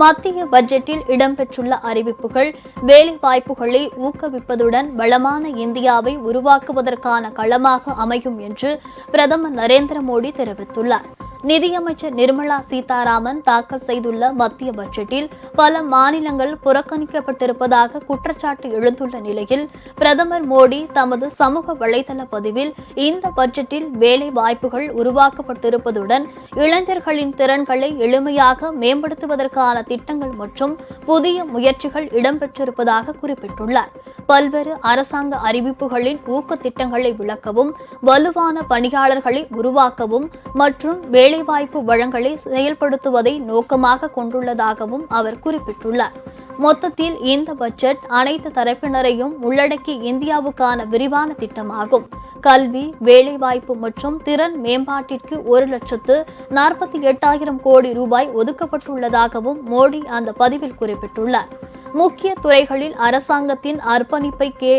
மத்திய பட்ஜெட்டில் இடம்பெற்றுள்ள அறிவிப்புகள் வேலை வாய்ப்புகளை ஊக்குவிப்பதுடன் வளமான இந்தியாவை உருவாக்குவதற்கான களமாக அமையும் என்று பிரதமர் நரேந்திர மோடி தெரிவித்துள்ளார். நிதியமைச்சர் நிர்மலா சீதாராமன் தாக்கல் செய்துள்ள மத்திய பட்ஜெட்டில் பல மாநிலங்கள் புறக்கணிக்கப்பட்டிருப்பதாக குற்றச்சாட்டு எழுந்துள்ள நிலையில் பிரதமர் மோடி தமது சமூக வலைதள பதிவில் இந்த பட்ஜெட்டில் வேலை வாய்ப்புகள் உருவாக்கப்பட்டிருப்பதுடன் இளைஞர்களின் திறன்களை எளிமையாக மேம்படுத்துவதற்கான திட்டங்கள் மற்றும் புதிய முயற்சிகள் இடம்பெற்றிருப்பதாக குறிப்பிட்டுள்ளார். பல்வேறு அரசாங்க அறிவிப்புகளின் ஊக்க திட்டங்களை விளக்கவும் வலுவான பணியாளர்களை உருவாக்கவும் மற்றும் வேலை வேலைவாய்ப்பு வழங்கலை செயல்படுத்துவதை நோக்கமாக கொண்டுள்ளதாகவும் அவர் குறிப்பிட்டுள்ளார். மொத்தத்தில் இந்த பட்ஜெட் அனைத்து தரப்பினரையும் உள்ளடக்கி இந்தியாவுக்கான விரிவான திட்டமாகும். கல்வி வேலைவாய்ப்பு மற்றும் திறன் மேம்பாட்டிற்கு ஒரு லட்சத்து நாற்பத்தி எட்டாயிரம் கோடி ரூபாய் ஒதுக்கப்பட்டுள்ளதாகவும் மோடி அந்த பதிவில் குறிப்பிட்டுள்ளார். முக்கிய துறைகளில் அரசாங்கத்தின் அர்ப்பணிப்பை கே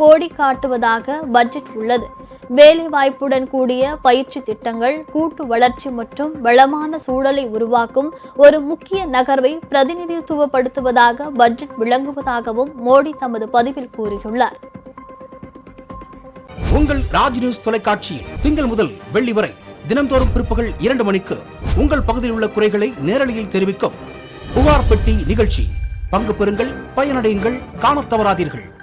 கோடி காட்டுவதாக பட்ஜெட் உள்ளது. வேலைவாய்ப்புடன் கூடிய பயிற்சி திட்டங்கள் கூட்டு வளர்ச்சி மற்றும் வளமான சூழலை உருவாக்கும் ஒரு முக்கிய நகர்வை பிரதிநிதித்துவப்படுத்துவதாக பட்ஜெட் விளங்குவதாகவும் மோடி தமது பதிவில் கூறியுள்ளார். உங்கள் ராஜ் நியூஸ் தொலைக்காட்சியில் திங்கள் முதல் வெள்ளி வரை தினம்தோறும் பிற்பகல் இரண்டு மணிக்கு உங்கள் பகுதியில் உள்ள குறைகளை நேரலையில் தெரிவிக்கும் புகார் பெட்டி நிகழ்ச்சி. பங்கு பெறுங்கள் பயனடையுங்கள் காணத் தவறாதீர்கள்.